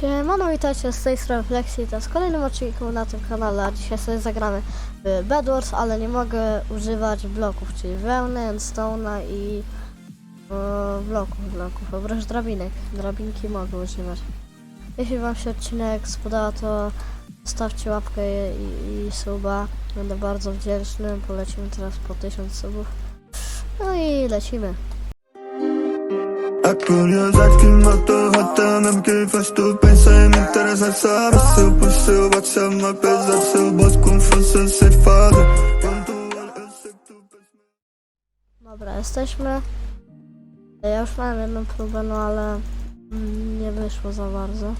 Siemano, witajcie z tej strony Flexi, to jest kolejnym odcinku na tym kanale, a dzisiaj sobie zagramy w Bedwars, ale nie mogę używać bloków, czyli wełny, stone'a i e, bloków, bloków, oprócz drabinek, drabinki mogę używać. Jeśli wam się odcinek spodoba, to zostawcie łapkę i, i suba, będę bardzo wdzięczny, polecimy teraz po 1000 subów. No i lecimy. Na kiedyś tu Dobra, jesteśmy. Ja już miałem jedną próbę, no ale nie wyszło za bardzo.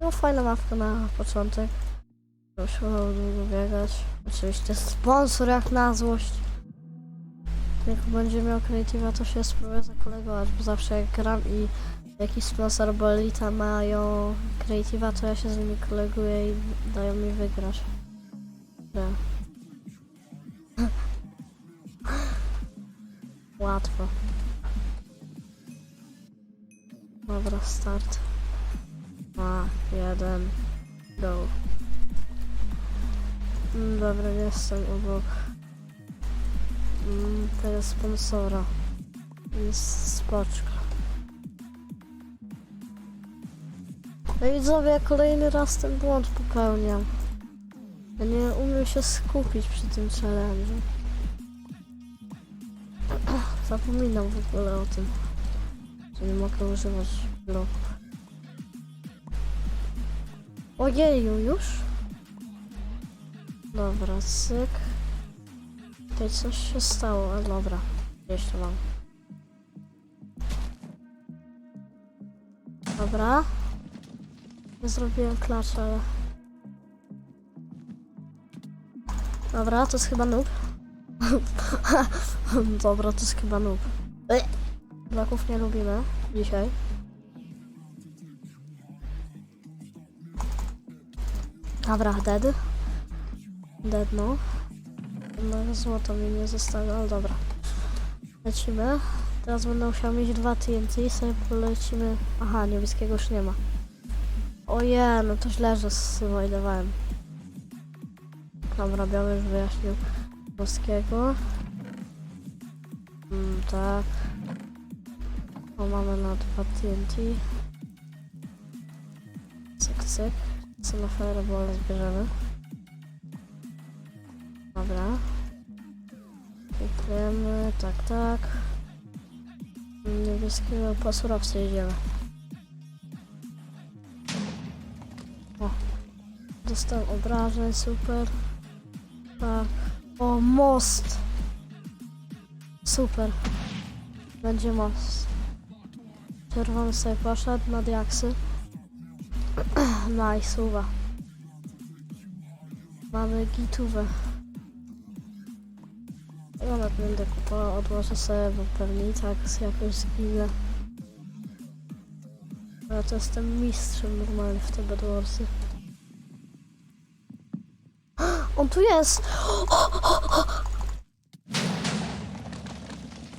No fajna mapka na początek. Musiało długo biegać. Oczywiście sponsor jak na złość. Jak będzie miał creative'a, to się spróbuję zakolegować, bo zawsze jak gram i jakiś sponsor albo elita mają creative'a, to ja się z nimi koleguję i dają mi wygrać. Że Łatwo. Dobra, start. Dwa, jeden, go. Mm, Dobra, jestem obok mm, tego sponsora. Jest spoczko. No i kolejny raz ten błąd popełniam. Ja nie umiem się skupić przy tym challenge'u. Zapominam w ogóle o tym, że nie mogę używać bloków. Ojeju, już? Dobra, cyk. Tutaj coś się stało, a dobra. To mam. Dobra. Nie zrobiłem klacza, ale... Dobra, to jest chyba noob. Dobra, to jest chyba noob. Ej, Bloków nie lubimy dzisiaj. Dobra, dead. Dead no. No złoto mi nie zostało, ale dobra. Lecimy. Teraz będę musiał mieć dwa TNT i sobie polecimy. Aha, niebieskiego już nie ma. Oje, no to źle, że zwajdowałem. Dobra, biały już wyjaśnił polskiego. Mm, tak. O, mamy na dwa TNT. Cyk, cyk. Co na fireball zbierzemy. Dobra. Tak, tak. Niebieskiego po surowce idziemy. O. Dostałem obrażeń, super. Tak. O, most! Super. Będzie most. Czerwony sobie poszedł na diaksy. nice, uwa. Mamy gitówę. Ja nawet będę kupował, odłożę sobie, bo pewnie i tak jakoś zginę. Ale to jestem mistrzem normalnie w te Bedwarsy. On tu jest!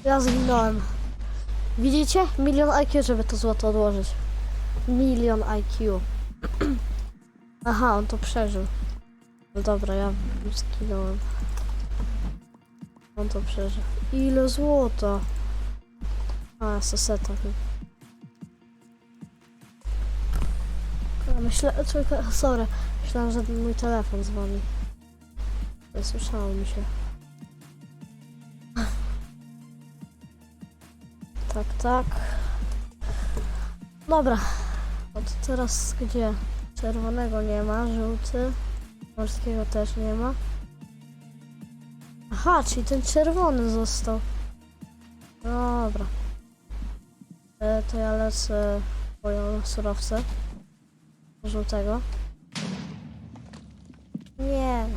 Ja zginąłem. Widzicie? Milion IQ, żeby to złoto odłożyć. Milion IQ. Aha, on to przeżył. No dobra, ja zginąłem. On to przeżył. Ile złota? A, soseta. A, Myślę, czekaj, sorry. Myślałem, że mój telefon dzwoni. Słyszało mi się. Tak, tak. Dobra. No to teraz gdzie? Czerwonego nie ma, żółty. Morskiego też nie ma. Aha, czyli ten czerwony został. Dobra. E, to ja lecę po surowce. Żółtego. Nie.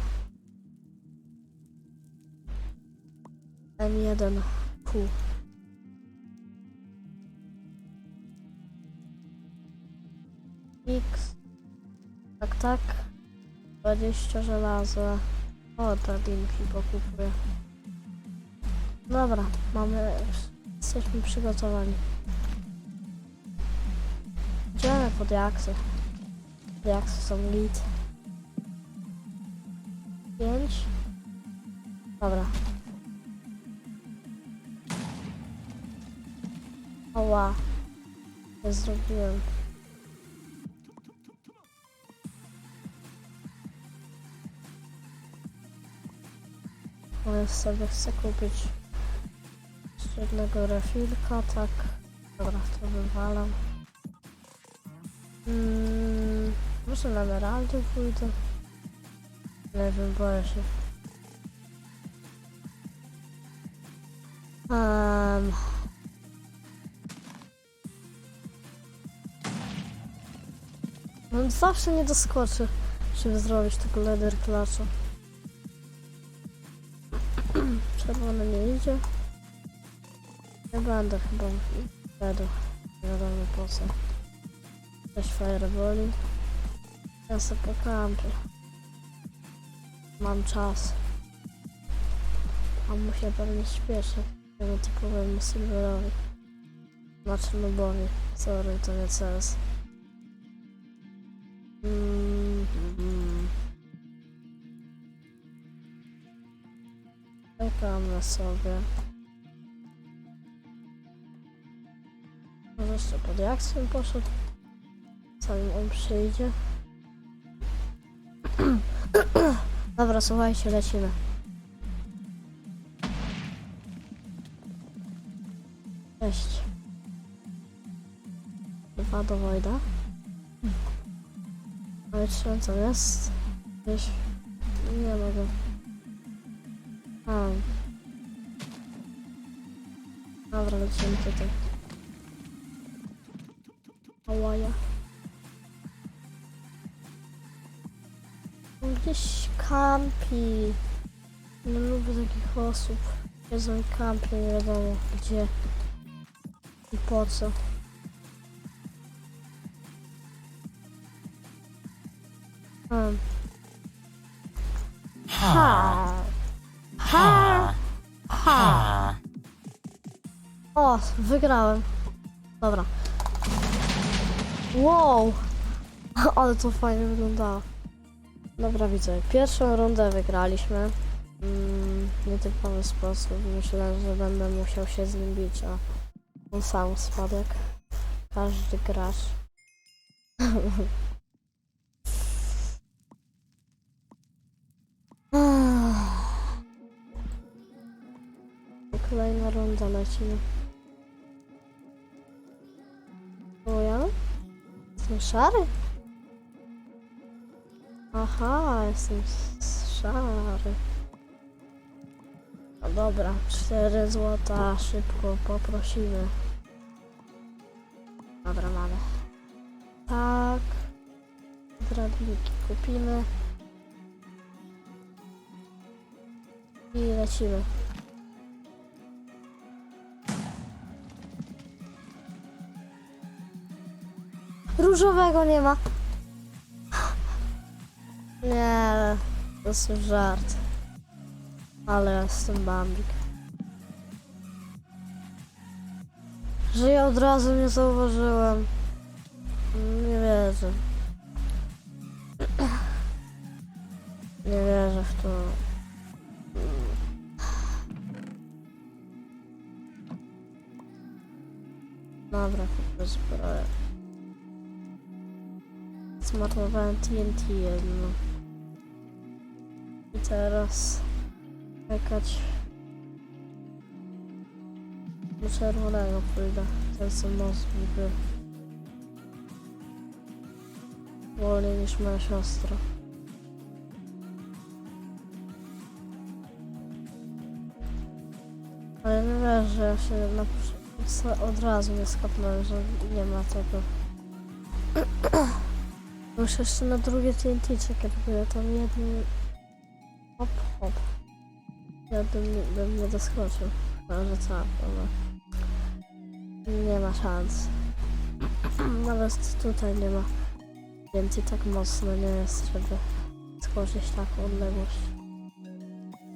M1 Q. X. Tak, tak. 20 żelaza. O, drabinki pokupuję. Dobra, mamy... Jesteśmy przygotowani. pod jaksy. Jaksy są git. Pięć. Dobra. Oła. Nie zrobiłem. Ale sobie chcę kupić jednego refilka, tak. Dobra, to wywalam. Mm, może na emeraldy pójdę? Nie wiem, boję się. Um. No zawsze nie doskoczy, żeby zrobić tego leather clutcha. Czerwony nie idzie. Nie będę chyba wedł. Nie wiadomo po co. Coś fireboli. Ja sobie pokampię. Mam czas. A mu się pewnie śpieszy. Temu typowemu silverowi. Znaczy nubowi. Sorry, to nie CS. Mm, mm. Czekamy sobie. Może jeszcze pod jaksem poszedł? Zanim on przyjdzie. Dobra, słuchajcie, lecimy. Cześć. Dwa do Wojda. Ale czy on jest? Gdzieś. Nie mogę. A. Dobra, lecimy tutaj. On Gdzieś kampi. Nie lubię takich osób. Siedzą i kampią, nie wiadomo gdzie i po co. Hmm. Ha! Ha! Ha! O, wygrałem. Dobra. Wow! Ale to fajnie wyglądało. Dobra, widzę. Pierwszą rundę wygraliśmy. Mm, nietypowy sposób. Myślę, że będę musiał się z nim bić, a on sam spadł jak każdy gracz. Kolejna runda lecimy. O ja? Jestem szary? Aha, jestem szary. No dobra, 4 złota, szybko poprosimy. Dobra, mamy. Tak. Drabinki kupimy. I lecimy. Różowego nie ma. Nie, to jest żart. Ale jestem bambik. Że ja od razu nie zauważyłem. Nie wierzę. Nie wierzę w to. Dobra, kupię zbroję. Zmarnowałem TNT jedno. I teraz czekać. Do czerwonego pójdę. Ten co most był. Wolniej niż moja siostra. Ale nie wiesz, że ja się na, od razu nie skapnąłem, że nie ma tego. Muszę jeszcze na drugie TNT czekać, bo ja tam jeden... Hop, hop. Ja bym, bym nie doskoczył. Chyba, że tak, ale... Nie ma szans. Nawet tutaj nie ma. TNT tak mocno nie jest, żeby skoczyć taką odległość.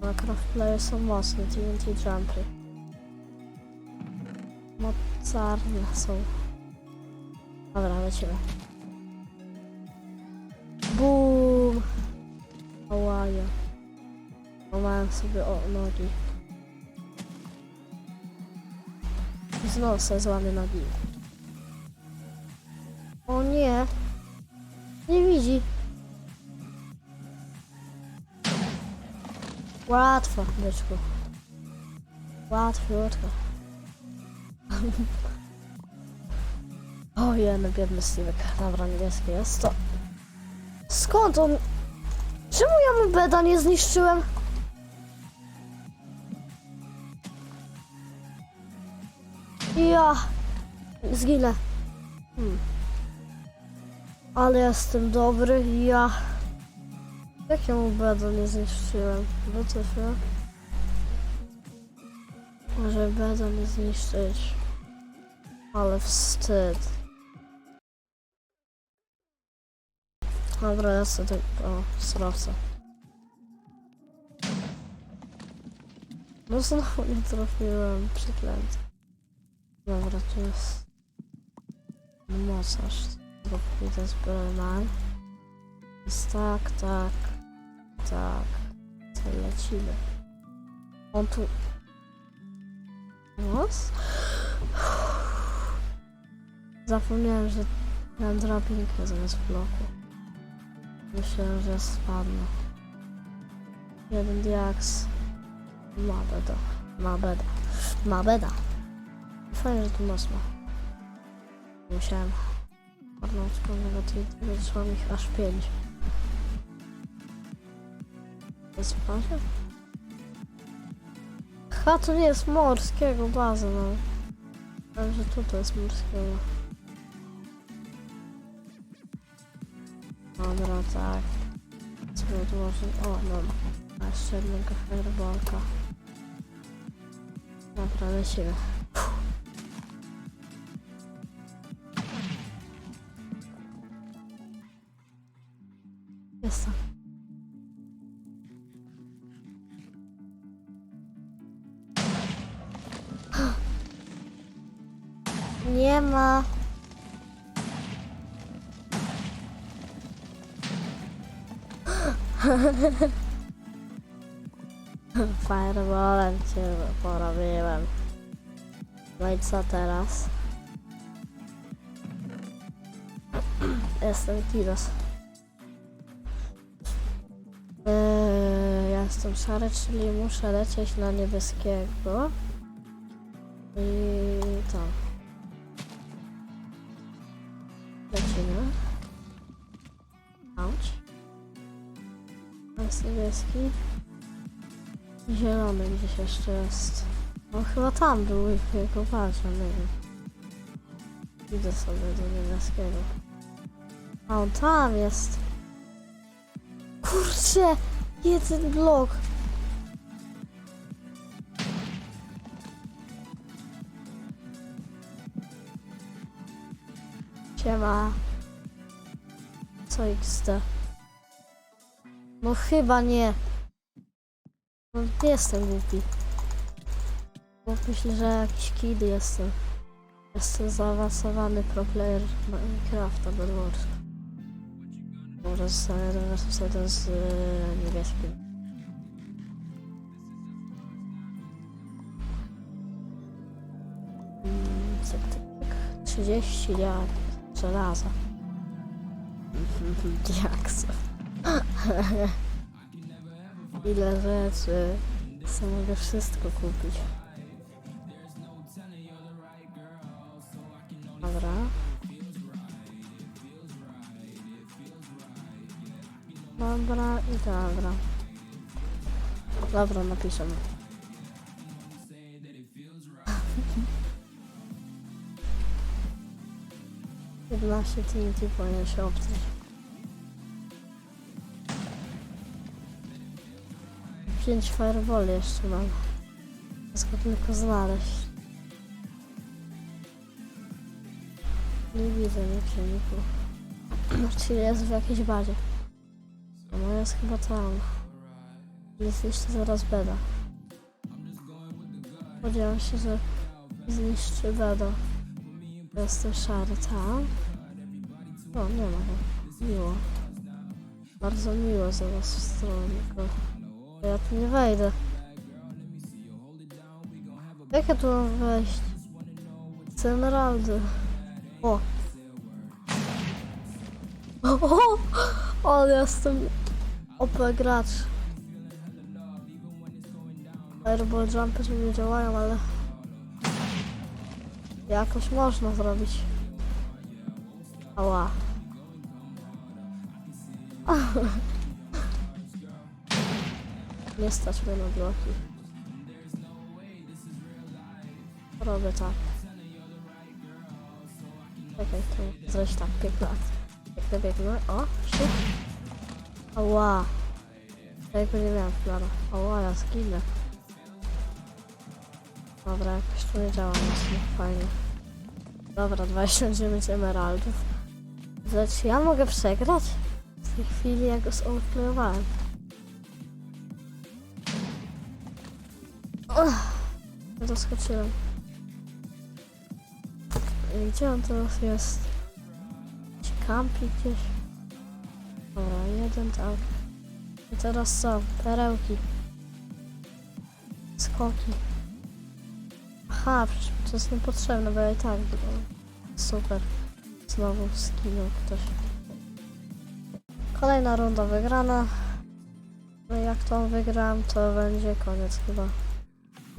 A crossplaye są mocne, TNT jumpy. Mocarne są. Dobra, lecimy. Bum! Ołaja. Łamałem sobie o nogi. Znowu sobie złamię nogi. O nie! Nie widzi. Łatwo, byczku. Łatwiutko. o jeden biedny Steve'ek. Dobra, niebieski jest to. Skąd on? Czemu ja mu beda nie zniszczyłem? Ja zginę. Hmm. Ale jestem dobry, ja. Jak ja mu beda nie zniszczyłem? No co się? Może beda nie zniszczyć. Ale wstyd. Dobra, ja sobie... O, surowce. No znowu nie trafiłem, przeklęty. Dobra, tu jest... Mocarz. Pójdę z Brennan. Jest tak, tak, tak. Co lecimy. On tu... Nos? Zapomniałem, że miałem drabinkę zamiast bloku. Myślałem, że spadnę. Jeden diaks. Ma beda. Ma beda. Ma beda. Fajnie, że tu mocno. Musiałem marnąć pewnego tweeta, wyszło mi ich aż pięć. Jest w bazie? Ha, to nie jest morskiego baza, no. Ale że tutaj jest morskiego. Tak. Sobie odłożyć. O, no. A jeszcze jednego fireballka. Dobra, lecimy. Nie ma. Fireballem cię porobiłem. No i co teraz? Jestem Tidos. Eee, ja jestem szary, czyli muszę lecieć na niebieskiego. I jest niebieski. Zielony gdzieś jeszcze jest. No chyba tam był jego walcza, nie wiem. Idę sobie do niebieskiego. A on tam jest. Kurczę! Jeden blok. Siema. Co XD? No chyba nie. No nie jestem głupi. Bo myślę, że jakiś kid jestem. Jestem zaawansowany pro player Minecrafta Bedwars. Może z jeden versus jeden z e, niebieskim. Cyk, cyk. 30 jak żelaza. Diaksów. Ile rzeczy. Co mogę wszystko kupić. Dobra. Dobra i dobra. Dobra, napiszemy. Jedenaście TNT powinien się obciąć. Pięć fireball jeszcze mam. Tylko tylko znaleźć. Nie widzę silniku. Znaczy jest w jakiejś bazie. Moja jest chyba tam. Jest jeszcze zaraz beda. Spodziewam się, że zniszczy beda. Jestem szary tam. O, nie ma go. Miło. Bardzo miło z was strony, tylko ja tu nie wejdę. Jak ja tu mam wejść? Emeraldy. O! O! ale jestem OP gracz. Airball jumpy nie działają, ale jakoś można zrobić. Ała. Nie stać mnie na bloki. Robię tak. Czekaj, to zrobić tak, biegnę. Biegnę, biegnę. O, się. Ała. Tego nie miałem w planach. Ała, ja zginę. Dobra, jakoś tu nie działa mocno. Fajnie. Dobra, 29 emeraldów. Znaczy, ja mogę przegrać? W tej chwili ja go zoutplayowałem. Doskoczyłem. I Gdzie on teraz jest? Czy kampi gdzieś? Dobra, jeden tam. I teraz co? Perełki. Skoki. Aha, to jest niepotrzebne, bo ja i tak. Super. Znowu skinął ktoś. Kolejna runda wygrana. No jak tą wygram, to będzie koniec chyba.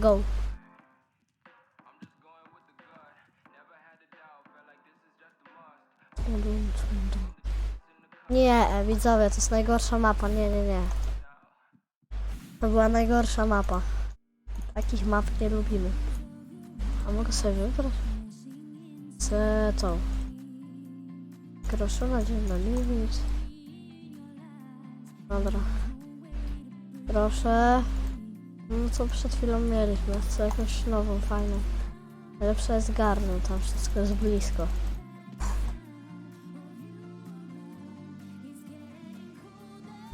Go. Nie, e, widzowie, to jest najgorsza mapa. Nie, nie, nie. To była najgorsza mapa. Takich map nie lubimy. A mogę sobie wybrać? Chcę to. Groszona dzienna limit. Dobra. Proszę. No co przed chwilą mieliśmy. Chcę jakąś nową, fajną. Lepsza jest garną, tam wszystko jest blisko.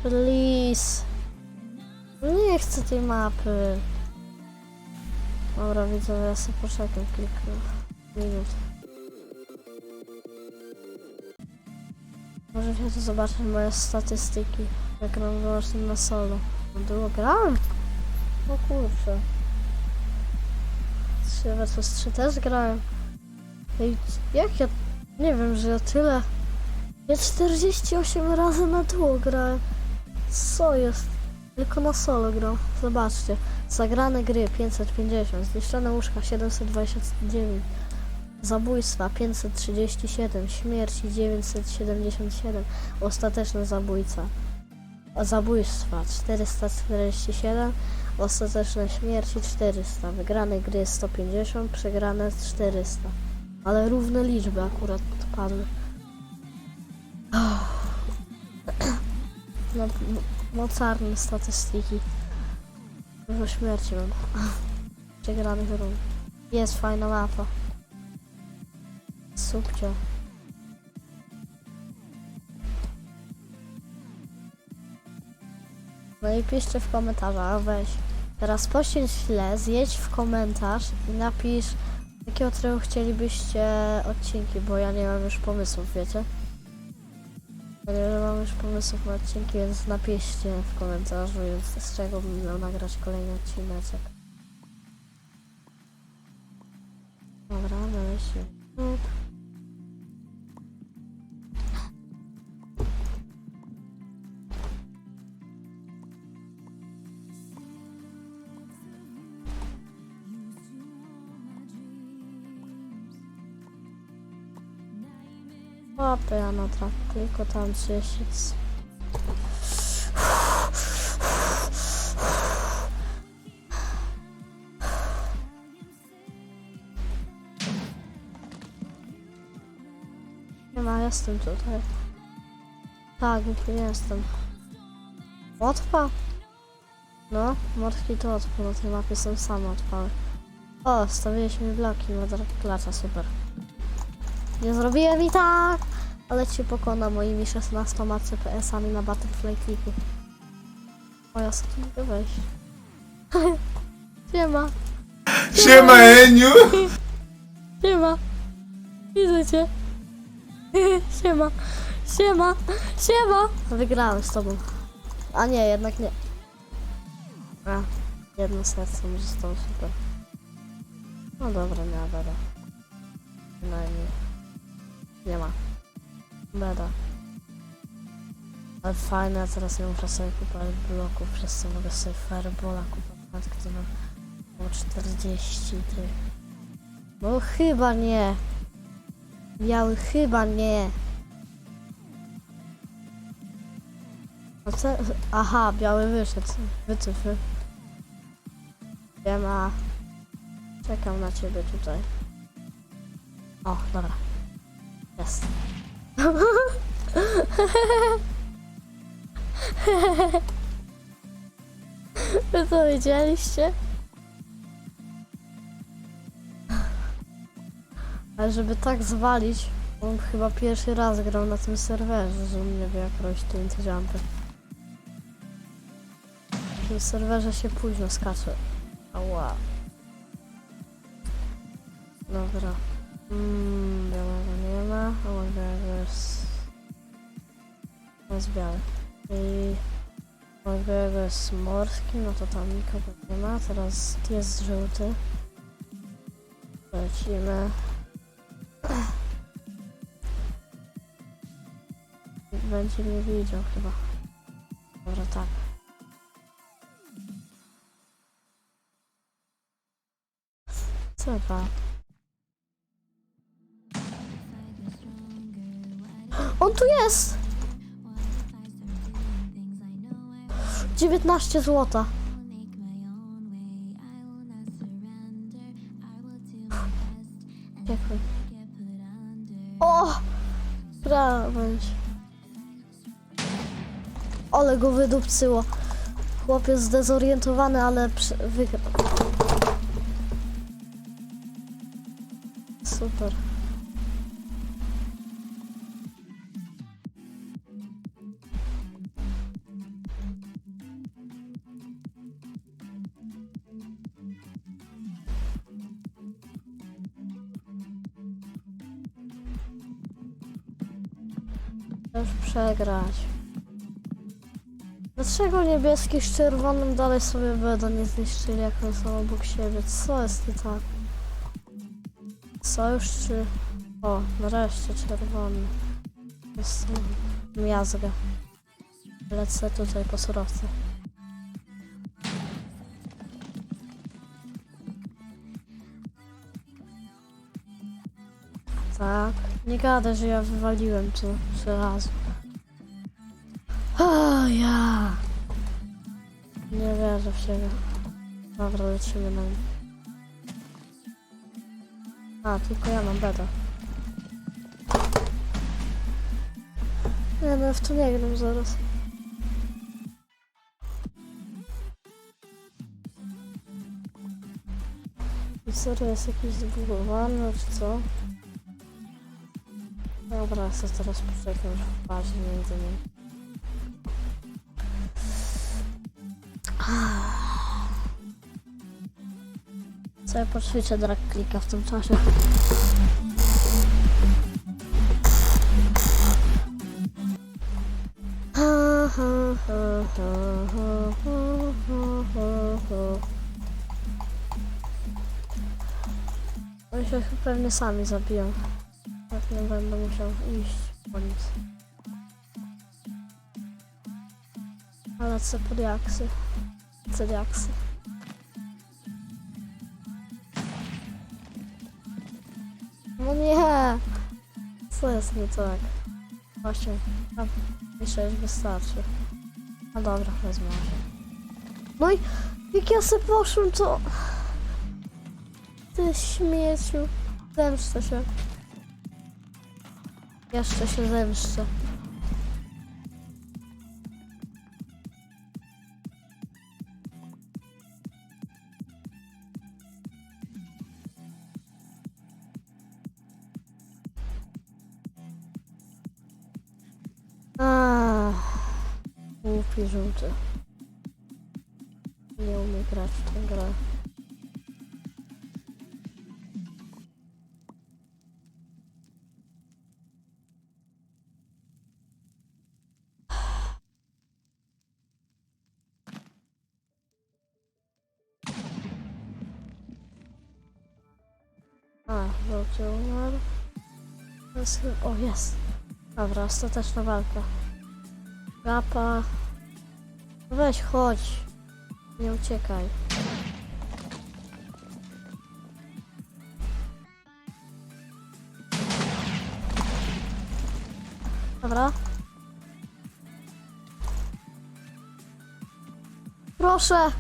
Please. Nie chcę tej mapy. Dobra, widzę, ja sobie poczekam kilka minut. Może się tu zobaczyć moje statystyki. Jak gram wyłącznie na solo. No było grałem? O kurczę. 3 vs 3 też grałem. Ej, jak ja... Nie wiem, że ja tyle... Ja 48 razy na duo grałem. Co jest? Tylko na solo gram. Zobaczcie. Zagrane gry 550, zniszczone łóżka 729, zabójstwa 537, śmierci 977, ostateczny zabójca. Zabójstwa 447, ostateczne śmierci 400, wygrane gry 150, przegrane 400. Ale równe liczby akurat padły. No, m- mocarne statystyki. Dużo śmierci mam. Przegranych rund. Jest fajna mapa. Subcio. No i piszcie w komentarzach, weź. Teraz poświęć chwilę, zjedź w komentarz i napisz jakiego trybu chcielibyście odcinki, bo ja nie mam już pomysłów, wiecie? Ja nie mam już pomysłów na odcinki, więc napiszcie w komentarzu, z czego bym miał nagrać kolejny odcineczek. Tylko tam 30. Nie ma, jestem tutaj. Tak, jestem. Łatwa? No, mordki to łatwo, na tej mapie są same odpały. O, stawiliśmy bloki na klacza, super. Nie zrobiłem i tak, ale cię pokona moimi 16 CPS-ami na Butterfly Clicku. O, ja sobie tu mogę wejść. Siema, Siema Eniu! siema. Widzę cię. Siema, Siema! Siema! Wygrałem z tobą. A nie, jednak nie. A, jedno serce mi zostało super. No dobra, nie ma beda. Przynajmniej. Nie ma. Beda. Ale fajne, a teraz nie muszę sobie kupować bloków, przez co mogę sobie Firebola kupować, który ma około 40 tych. No chyba nie. Biały chyba nie. Co? Aha, biały wyszedł. Wycofy. Wiem, a... Czekam na ciebie tutaj. O, dobra. Jest. Wy to widzieliście? Ale żeby tak zwalić, on chyba pierwszy raz grał na tym serwerze, że on nie wie jak robić TNT jumpy. Na tym serwerze się późno skacze. Ała. Dobra. Mm, białego jest biały. I... Białego jest morski, no to tam nikogo nie ma. Teraz jest żółty. Lecimy. Będzie mnie widział chyba. Dobra, tak. To? On tu jest! 19 złota. Dziękuję. O! Krawędź. Ale go wydupcyło. Chłopiec zdezorientowany, ale wygrał. Super. Przegrać. Dlaczego niebieski z czerwonym dalej sobie będą nie zniszczyli, jak one są obok siebie? Co jest nie tak? Sojusz czy... O, nareszcie czerwony. Jest miazga. Lecę tutaj po surowce. Tak. Nie gadaj, że ja wywaliłem tu trzy razy. Ja. Nie wierzę w siebie. Dobra, lecimy na nim. A, tylko ja mam beda. Nie no, w to nie gram zaraz. Serio jest jakiś zbugowany, czy co? Dobra, ja sobie teraz poczekam, że wparzy między nimi. sobie poćwiczę drag klika w tym czasie. Oni się pewnie sami zabiją. Pewnie będę musiał iść po nic. Ale co pod jaksy? Co jaksy? Jest nie tak? Właśnie, tam jeszcze już wystarczy. No dobra, wezmę. No i jak ja sobie poszłem, to... Ty śmieciu. Zemszczę się. Jeszcze się zemszczę. Nie umiem grać w tę grę. A, dobrze umarł. O, jest. Dobra, ostateczna walka. Gapa. Weź, chodź. Nie uciekaj. Dobra. Proszę.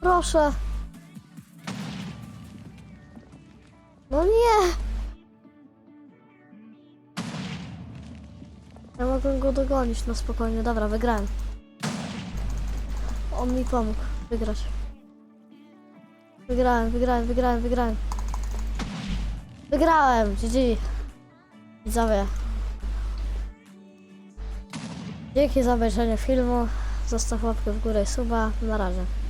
Proszę. No nie. Ja mogę go dogonić, no spokojnie. Dobra, wygrałem. On mi pomógł wygrać. Wygrałem, wygrałem, wygrałem, wygrałem. Wygrałem, GG. Widzowie. Dzięki za obejrzenie filmu. Zostaw łapkę w górę i suba. Na razie.